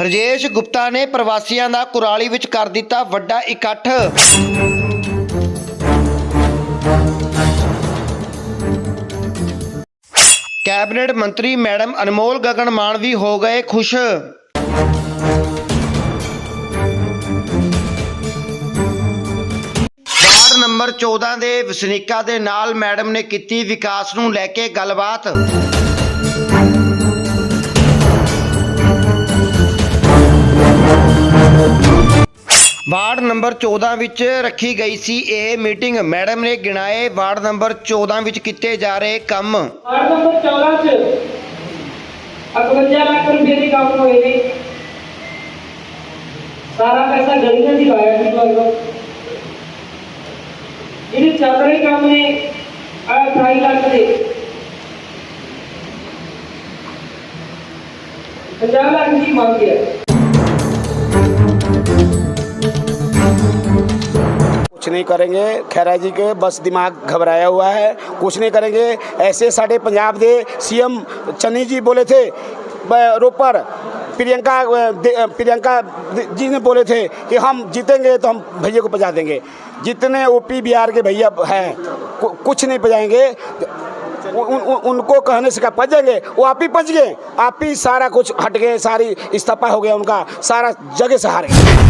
ਰਜੇਸ਼ ਗੁਪਤਾ ਨੇ ਪ੍ਰਵਾਸੀਆਂ ਦਾ ਕੁਰਾਲੀ ਵਿੱਚ ਕਰ ਦਿੱਤਾ ਵੱਡਾ ਇਕੱਠ। ਕੈਬਨਿਟ ਮੰਤਰੀ ਮੈਡਮ ਅਨਮੋਲ ਗਗਨ ਮਾਨ ਵੀ ਹੋ ਗਏ ਖੁਸ਼। ਵਾਰਡ ਨੰਬਰ 14 ਦੇ ਵਸਨੀਕਾਂ ਦੇ ਨਾਲ ਮੈਡਮ ਨੇ ਕੀਤੀ ਵਿਕਾਸ ਨੂੰ ਲੈ ਕੇ ਗੱਲਬਾਤ। ਵਾਰਡ ਨੰਬਰ 14 ਵਿੱਚ ਰੱਖੀ ਗਈ ਸੀ ਇਹ ਮੀਟਿੰਗ ਮੈਡਮ ਨੇ ਗਿਣਾਏ ਵਾਰਡ ਨੰਬਰ 14 ਵਿੱਚ ਕੀਤੇ ਜਾ ਰਹੇ ਕੰਮ ਵਾਰਡ ਨੰਬਰ 14 ਚ 51 ਲੱਖ ਰੁਪਏ ਦੇ ਕੰਮ ਹੋਏ ਨੇ ਸਾਰਾ ਪੈਸਾ ਗਲੀਆਂ ਦੀ ਲਾਇਆ ਸੀ ਤੁਹਾਨੂੰ ਜਿਹੜੇ ਚੱਲ ਰਹੇ ਕੰਮ ਨੇ ਆ 28 ਲੱਖ ਦੇ 50 ਲੱਖ ਦੀ ਮੰਗ ਹੈ कुछ नहीं करेंगे। खैरा जी के बस दिमाग घबराया हुआ है। कुछ नहीं करेंगे। ऐसे साढ़े पंजाब दे सीएम चन्नी जी बोले थे रोपर प्रियंका प्रियंका जी ने बोले थे कि हम जीतेंगे तो हम भैया को बजा देंगे। जितने ओपी बिहार के भैया हैं कुछ नहीं बजाएँगे। उन, उन, उनको कहने से क्या पच जाएँगे? वो आप ही पच गए। आप ही सारा कुछ हट गए सारी इस्तीफा हो गया उनका सारा जगह से हार। गए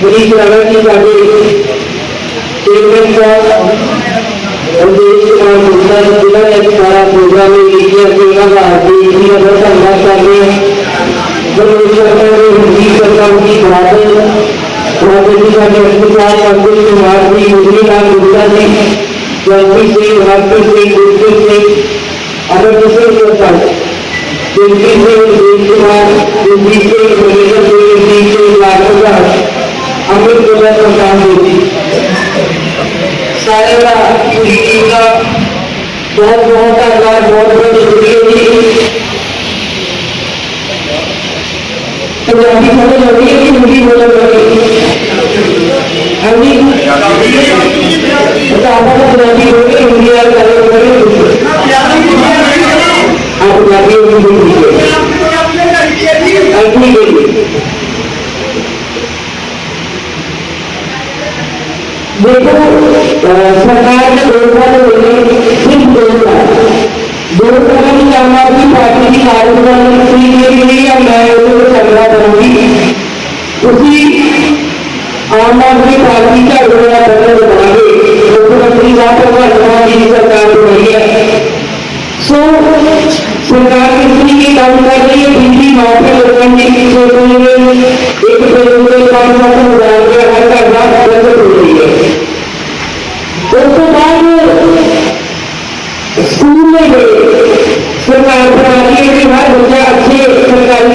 बड़ी सराहना की जाती चेयरमैन साहब और कुमार गुप्ता जी एक सारा प्रोग्राम लिखिया सेवा का देखी है धन्यवाद कर रहे हैं जब सरकार ने हिंदी सरकार की बादल जी का अस्पताल पंडित कुमार जी मुरली लाल गुप्ता जी जयंती सिंह हरप्रीत सिंह गुरप्रीत सिंह अमर सिंह जिनकी सिंह देश कुमार ज़िंदगी सिंह मनेजर सिंह जी सिंह लाल प्रसाद अमृत गोला प्रधान जी सारे का टीम का बहुत बहुत धन्यवाद। बहुत बहुत शुक्रिया जी पंजाबी आ रही है कि हिंदी बोलना पड़ेगी हाँ जी तो आप पंजाबी बोले हिंदी वाले गल आप बोलिए अगली बोलिए देखो सरकार ने की आदमी पार्टी की कार्यप्रणाली के लिए मैं चलना करूँगी उसी आम आदमी पार्टी का बड़ा बदल बना मुख्यमंत्री साहब की सरकार बनाई है सो सरकार कितनी की काम कर रही है बिजली माफी लोगों की सोच रही है एक करोड़ पाँच सौ हजार रुपया हर घर का बचत हो रही है ਉਸ ਤੋਂ ਬਾਅਦ ਸਕੂਲ में गए सरकार बनाती है कि हर बच्चा अच्छे सरकारी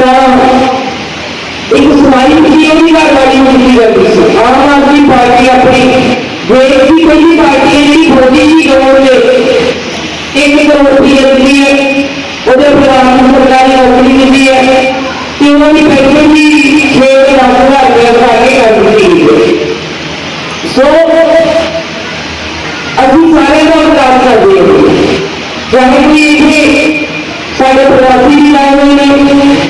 ਕੀ ਹੁੰਦਾ ਸੀ ਤਾਂ ਇੱਕ ਸਮਾਈ ਸੀ ਉਹਦੀ ਗੱਲ ਵਾਲੀ ਕੀਤੀ ਜਾਂਦੀ ਸੀ ਆਮ ਆਦਮੀ ਪਾਰਟੀ ਆਪਣੀ ਦੇਸ਼ ਦੀ ਪਹਿਲੀ ਪਾਰਟੀ ਹੈ ਜਿਹੜੀ ਮੋਦੀ ਜੀ ਗੌਰ ਨੇ ਇੱਕ ਕਰੋੜ ਰੁਪਏ ਦਿੰਦੀ ਹੈ ਉਹਦੇ ਪ੍ਰਧਾਨ ਨੂੰ ਸਰਕਾਰੀ ਨੌਕਰੀ ਦਿੰਦੀ ਹੈ ਤੇ ਉਹਨਾਂ ਦੀ ਪੈਨਸ਼ਨ ਵੀ 6 ਲੱਖ ਹਜ਼ਾਰ ਰੁਪਏ ਬਣਾ ਕੇ ਕਰ ਦਿੱਤੀ ਗਈ ਹੈ ਸੋ ਅਸੀਂ ਸਾਰੇ ਲੋਕ ਕੰਮ ਕਰਦੇ ਹਾਂ ਚਾਹੇ ਕੋਈ ਇੱਥੇ ਸਾਡੇ ਪ੍ਰਵਾਸੀ ਵੀ ਆਏ ਹੋਏ ਨੇ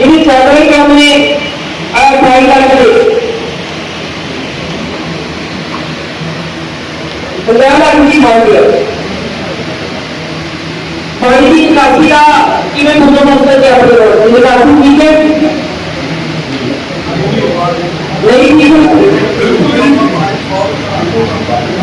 ఇది చదవడంలోనే ఆ సాయిగారు प्रधानमंत्री मानवीय पानी की निकासी का इवन दोनों मसले क्या बोल रहे हो निकासी ठीक है? नहीं, ठीक है।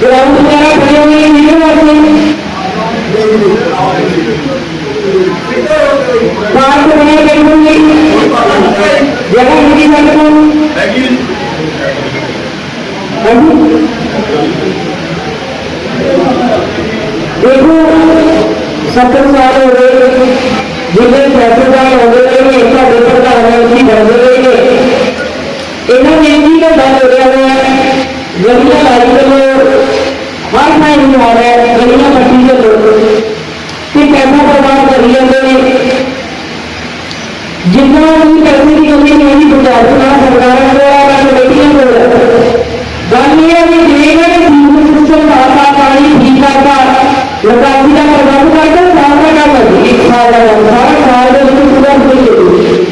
ग्राउंड द्वारा बने हुए वाले पार्क बने होंगे। जगह मिली जाने को। ਦੇਖੋ, ਸੱਤਰ ਸਾਲ ਹੋ ਗਏ ਜਿਹੜੇ ਪ੍ਰੈਸੀਡੈਂਟ ਹੋ ਗਏ ਨੇ ਸਾਡੇ ਪ੍ਰਧਾਨ ਮੰਤਰੀ ਬਣ ਗਏ। ਨੇ ਇਹਨਾਂ ਨੇ ਕੀ ਦਾ ਬੰਦ ਹੋ? ਰਿਹਾ ਹੈ ਜਿਹੜੀਆਂ ਕਾਰਜਕਰਮ ਹਰ ਟਾਈਮ ਨੂੰ ਆ ਰਿਹਾ ਹੈ ਜਿਹੜੀਆਂ ਪੱਟੀ ਦੇ ਲੋਕ ਕਿ ਪੈਸਾ ਬਰਬਾਦ ਕਰ ਜਾਂਦੇ ਨੇ। ਜਿੰਨਾ ਵੀ ਪੈਸੇ ਦੀ ਕਮੀ ਨਹੀਂ ਬੁਝਾਉਣਾ ਸਰਕਾਰਾਂ ਕੋਲ ਆ ਕਮੇਟੀਆਂ ਕੋਲ ਗੱਲ ਇਹ ਹੈ ਕਿ ਜਿਹੜੇ ਨੇ शिक्षण भारताकडे ही सरकार लोकांच्या प्रभावी करतात सारखा करतात एक सहा हजार सहा सहा हजार सुद्धा होते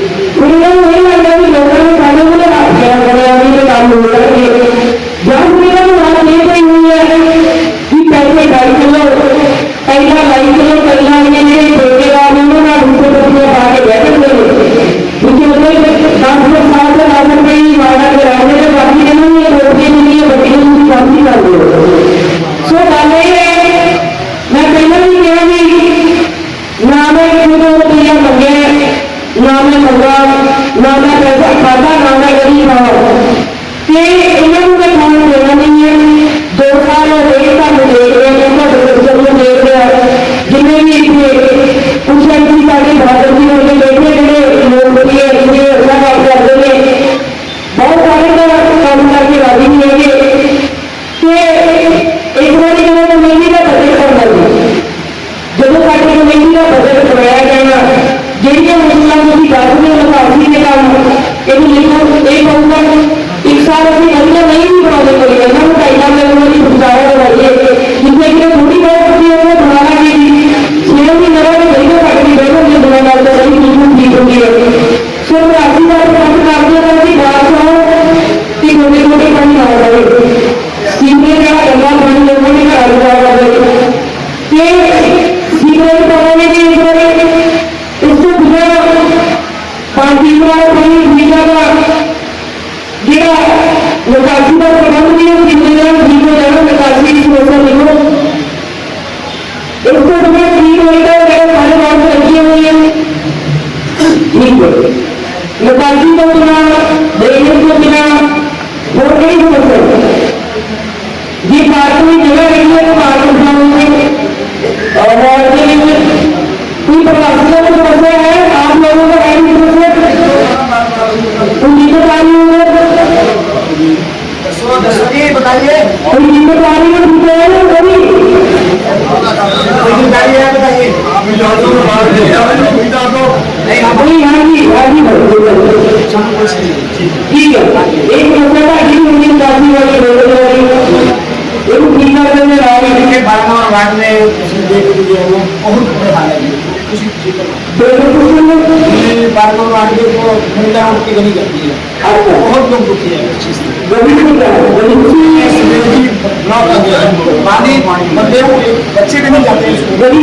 बैठे हुए बच्चे भी नहीं जाते गली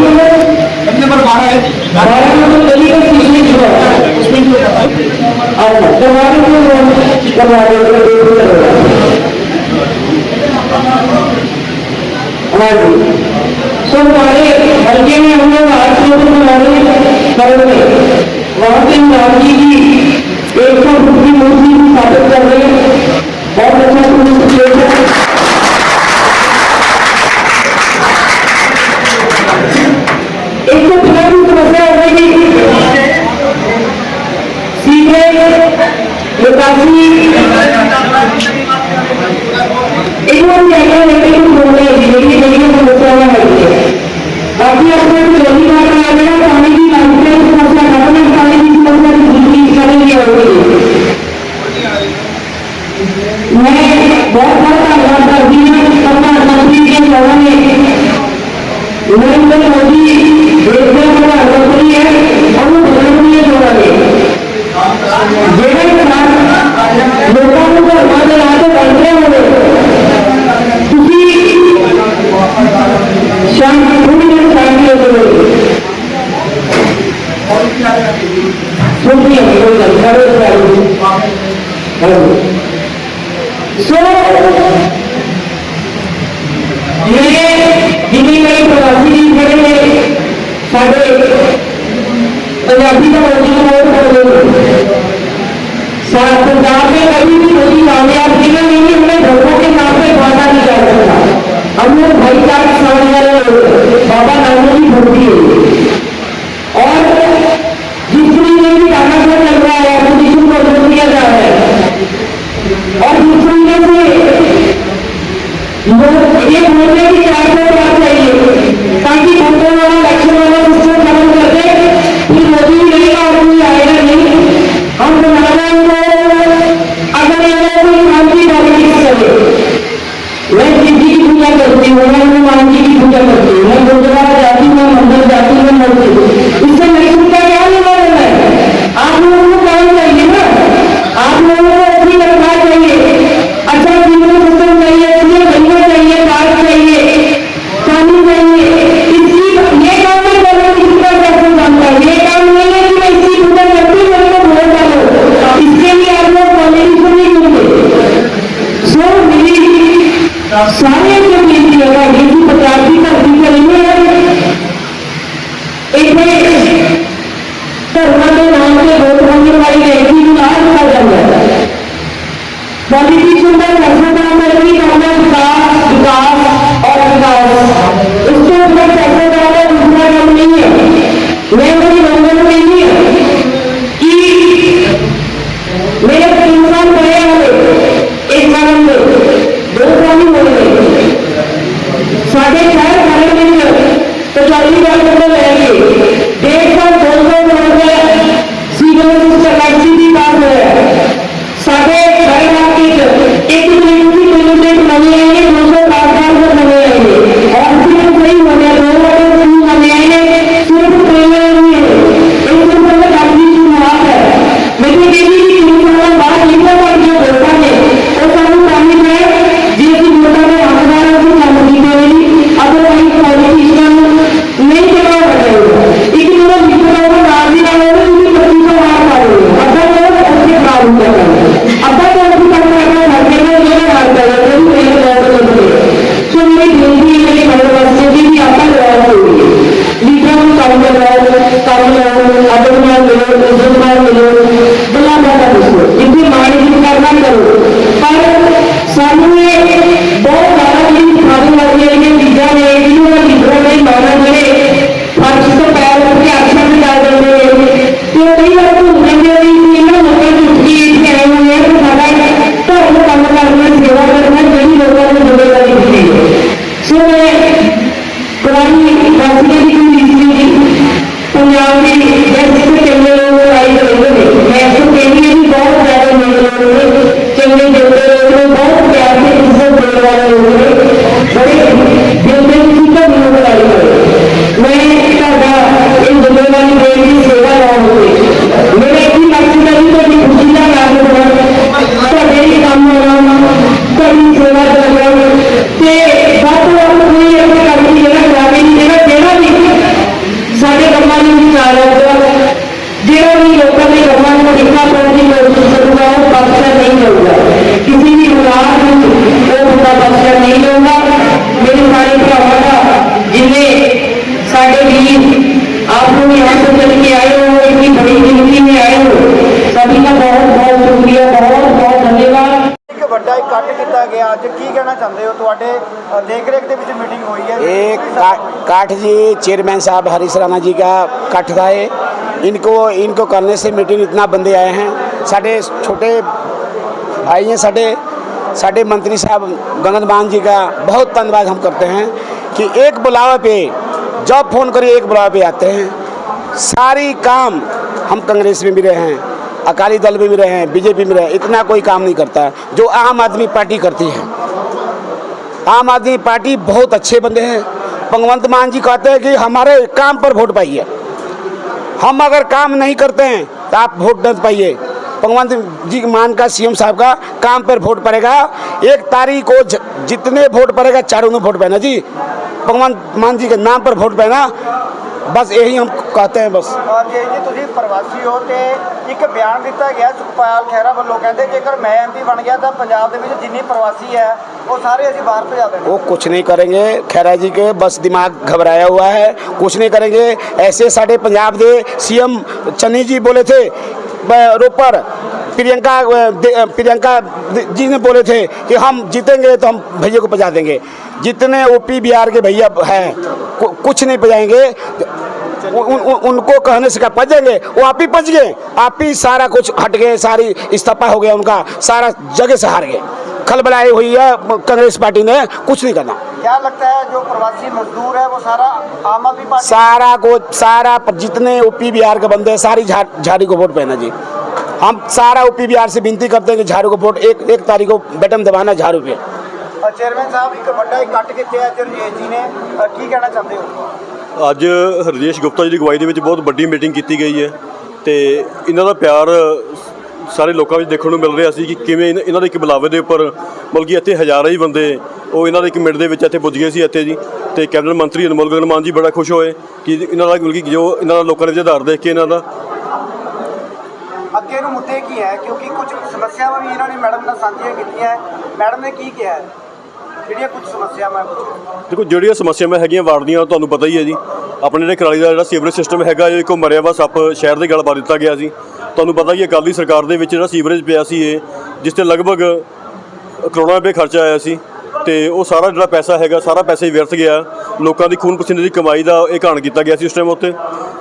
नंबर बारह है। बारह नंबर गली का उसमें क्यों जाता है। उसमें क्यों जाता है। अच्छा, सो हाँ तो हमारे हल्के में हम लोग आठ सौ हमारे घर में। वहाँ पे गांधी जी एक सौ फुट की मूर्ति स्थापित कर रहे हैं। बहुत अच्छा লোকাভূমি এগুলো জায়গায় এগুলো ঘুরলে যেগুলি যেগুলো ঘুরতে হবে হয়েছে বাকি আপনার যদি না আমরা কমেডি মানুষের সমস্যা আপনার কমেডি সমস্যা ঘুরতে হিসাবে নিয়ে হবে मैं बहुत बहुत आभार करती हूँ प्रधानमंत्री के चरण में नरेंद्र मोदी देश में बड़ा आभारी है और वो प्रधानमंत्री के चरण में लोगों को हमारे यहाँ से बढ़ते होंगे क्योंकि तो Partileri gündeminde देख रेख मीटिंग हुई है। एक का, काठ जी चेयरमैन साहब हरीश राणा जी का काठ था इनको इनको करने से मीटिंग इतना बंदे आए हैं। साढ़े छोटे भाई हैं साढ़े साढ़े मंत्री साहब गगन मान जी का बहुत धन्यवाद हम करते हैं कि एक बुलावे पे जब फ़ोन करिए एक बुलावे पे आते हैं। सारी काम हम कांग्रेस में भी रहे हैं अकाली दल में भी रहे हैं बीजेपी में रहे हैं इतना कोई काम नहीं करता जो आम आदमी पार्टी करती है। आम आदमी पार्टी बहुत अच्छे बंदे हैं। भगवंत मान जी कहते हैं कि हमारे काम पर वोट पाइए। हम अगर काम नहीं करते हैं तो आप वोट न पाइए। भगवंत जी मान का सीएम साहब का काम पर वोट पड़ेगा। एक तारीख को जितने वोट पड़ेगा, चारों में वोट पहना जी। भगवंत मान जी के नाम पर वोट पैना बस यही हम कहते हैं बस ਔਰ ਜੇ ਜੀ ਤੁਸੀਂ ਪ੍ਰਵਾਸੀ ਹੋ ਤੇ ਇੱਕ ਬਿਆਨ ਦਿੱਤਾ ਗਿਆ ਸੁਖਪਾਲ ਖਹਿਰਾ ਵੱਲੋਂ ਕਹਿੰਦੇ ਜੇਕਰ ਮੈਂ ਐਮਪੀ ਬਣ ਗਿਆ ਤਾਂ ਪੰਜਾਬ ਦੇ ਵਿੱਚ ਜਿੰਨੀ ਪ੍ਰਵਾਸੀ ਹੈ ਉਹ ਸਾਰੇ ਅਸੀਂ ਬਾਹਰ ਭਜਾ ਦੇਣੇ वो कुछ नहीं करेंगे खैरा जी के बस दिमाग घबराया हुआ है कुछ नहीं करेंगे ऐसे साढ़े पंजाब के सीएम चन्नी जी बोले थे ब- रोपर प्रियंका अ, दे- अ, प्रियंका जी ने बोले थे कि हम जीतेंगे तो हम भैया को बजा देंगे जितने ओपी बिहार के भैया हैं कु- कुछ नहीं बजाएंगे उन, उन, उनको कहने से क्या पजेंगे? वो आप ही पज गए। आप ही सारा कुछ हट गए सारी इस्तीफा हो गया उनका सारा जगह से हार गए। खलबलाई हुई है कांग्रेस पार्टी ने कुछ नहीं करना। क्या लगता है जो प्रवासी मजदूर है वो सारा आम आदमी पार्टी सारा को सारा जितने यूपी बिहार के बंदे हैं सारी झाड़ी को वोट पहना जी। हम सारा यूपी बिहार से विनती करते हैं कि झाड़ू को वोट एक एक तारीख को बटन दबाना झाड़ू पे। चेयरमैन साहब एक बड़ा एक काट के जी ने। की कहना चाहते हो? ਅੱਜ ਹਰਜੇਸ਼ ਗੁਪਤਾ ਜੀ ਦੀ ਅਗਵਾਈ ਦੇ ਵਿੱਚ ਬਹੁਤ ਵੱਡੀ ਮੀਟਿੰਗ ਕੀਤੀ ਗਈ ਹੈ ਤੇ ਇਹਨਾਂ ਦਾ ਪਿਆਰ ਸਾਰੇ ਲੋਕਾਂ ਵਿੱਚ ਦੇਖਣ ਨੂੰ ਮਿਲ ਰਿਹਾ ਸੀ ਕਿ ਕਿਵੇਂ ਇਹਨਾਂ- ਇਹਨਾਂ ਦੇ ਇੱਕ ਬੁਲਾਵੇ ਦੇ ਉੱਪਰ ਮਤਲਬ ਕਿ ਇੱਥੇ ਹਜ਼ਾਰਾਂ ਹੀ ਬੰਦੇ ਉਹ ਇਹਨਾਂ ਦੇ ਇੱਕ ਮਿੰਟ ਦੇ ਵਿੱਚ ਇੱਥੇ ਪੁੱਜ ਗਏ ਸੀ ਇੱਥੇ ਜੀ ਤੇ ਕੈਬਨਿਟ ਮੰਤਰੀ ਅਨਮੋਲ ਗਗਨ ਮਾਨ ਜੀ ਬੜਾ ਖੁਸ਼ ਹੋਏ ਕਿ ਇਹਨਾਂ ਦਾ ਮਤਲਬ ਕਿ ਜੋ ਇਹਨਾਂ ਦਾ ਲੋਕਾਂ ਦੇ ਵਿੱਚ ਆਧਾਰ ਦੇਖ ਕੇ ਇਹਨਾਂ ਦਾ ਅੱਗੇ ਨੂੰ ਮੁੱਦੇ ਕੀ ਹੈ? ਕਿਉਂਕਿ ਕੁਝ ਸਮੱਸਿਆਵਾਂ ਵੀ ਇਹਨਾਂ ਨੇ ਮੈਡਮ ਨਾਲ ਸਾਂਝੀਆਂ ਕੀਤੀਆਂ ਮੈਡਮ ਨੇ ਕੀ ਕਿਹਾ ਹੈ? ਜਿਹੜੀਆਂ ਕੁਝ ਸਮੱਸਿਆਵਾਂ ਦੇਖੋ, ਜਿਹੜੀਆਂ ਸਮੱਸਿਆਵਾਂ ਹੈਗੀਆਂ ਵਾਰਡ ਦੀਆਂ ਤੁਹਾਨੂੰ ਪਤਾ ਹੀ ਹੈ ਜੀ। ਆਪਣੇ ਜਿਹੜੇ ਕਰਾਲੀ ਦਾ ਜਿਹੜਾ ਸੀਵਰੇਜ ਸਿਸਟਮ ਹੈਗਾ, ਇਹ ਇੱਕੋ ਮਰਿਆ ਵਾ ਸੱਪ, ਸ਼ਹਿਰ ਦੇ ਗਲ ਪਾ ਦਿੱਤਾ ਗਿਆ ਸੀ। ਤੁਹਾਨੂੰ ਪਤਾ ਹੀ ਹੈ, ਅਕਾਲੀ ਸਰਕਾਰ ਦੇ ਵਿੱਚ ਜਿਹੜਾ ਸੀਵਰੇਜ ਪਿਆ ਸੀ ਇਹ, ਜਿਸ ਤੇ ਲਗਭਗ ਕਰੋੜਾਂ ਰੁਪਏ ਖਰਚਾ ਆਇਆ ਸੀ। ਤੇ ਉਹ ਸਾਰਾ ਜਿਹੜਾ ਪੈਸਾ ਹੈਗਾ, ਸਾਰਾ ਪੈਸਾ ਹੀ ਵਿਅਰਥ ਗਿਆ। ਲੋਕਾਂ ਦੀ ਖੂਨ ਪਸੀਨੇ ਦੀ ਕਮਾਈ ਦਾ ਇਹ ਘਾਣ ਕੀਤਾ ਗਿਆ ਸੀ ਉਸ ਟਾਈਮ ਉੱਤੇ।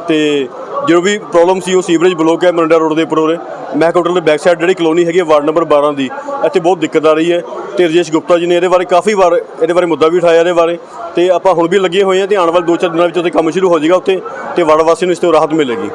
ਤੇ ਜੋ ਵੀ ਪ੍ਰੋਬਲਮ ਸੀ, ਉਹ ਸੀਵਰੇਜ ਬਲੋਕ ਹੈ, ਮਰਿੰਡਾ ਰੋਡ ਦੇ ਉੱਪਰ ਉਹਦੇ ਮਹਿਕ ਹੋਟਲ ਦੇ ਬੈਕ ਸਾਈਡ ਜਿਹੜੀ ਕਲੋਨੀ ਹੈਗੀ ਹੈ, ਵਾਰਡ ਨੰਬਰ 12 ਦੀ, ਇੱਥੇ ਬਹੁਤ ਦਿੱਕਤ ਆ ਰਹੀ ਹੈ। ਤੇ ਰਜੇਸ਼ ਗੁਪਤਾ ਜੀ ਨੇ ਇਹਦੇ ਬਾਰੇ ਕਾਫੀ ਵਾਰ, ਇਹਦੇ ਬਾਰੇ ਮੁੱਦਾ ਵੀ ਉਠਾਇਆ ਇਹਦੇ ਬਾਰੇ। ਤੇ ਆਪਾਂ ਹੁਣ ਵੀ ਲੱਗੇ ਹੋਏ ਹਾਂ ਤੇ ਆਉਣ ਵਾਲੇ ਦੋ ਚਾਰ ਦਿਨਾਂ ਵਿੱਚ ਉੱਥੇ ਕੰਮ ਸ਼ੁਰੂ ਹੋ ਜਾਏਗਾ ਉੱਥੇ, ਤੇ ਵਾਰਡ ਵਾਸੀਆਂ ਨੂੰ ਇਸ ਤੋਂ ਰਾਹਤ ਮਿਲੇਗੀ।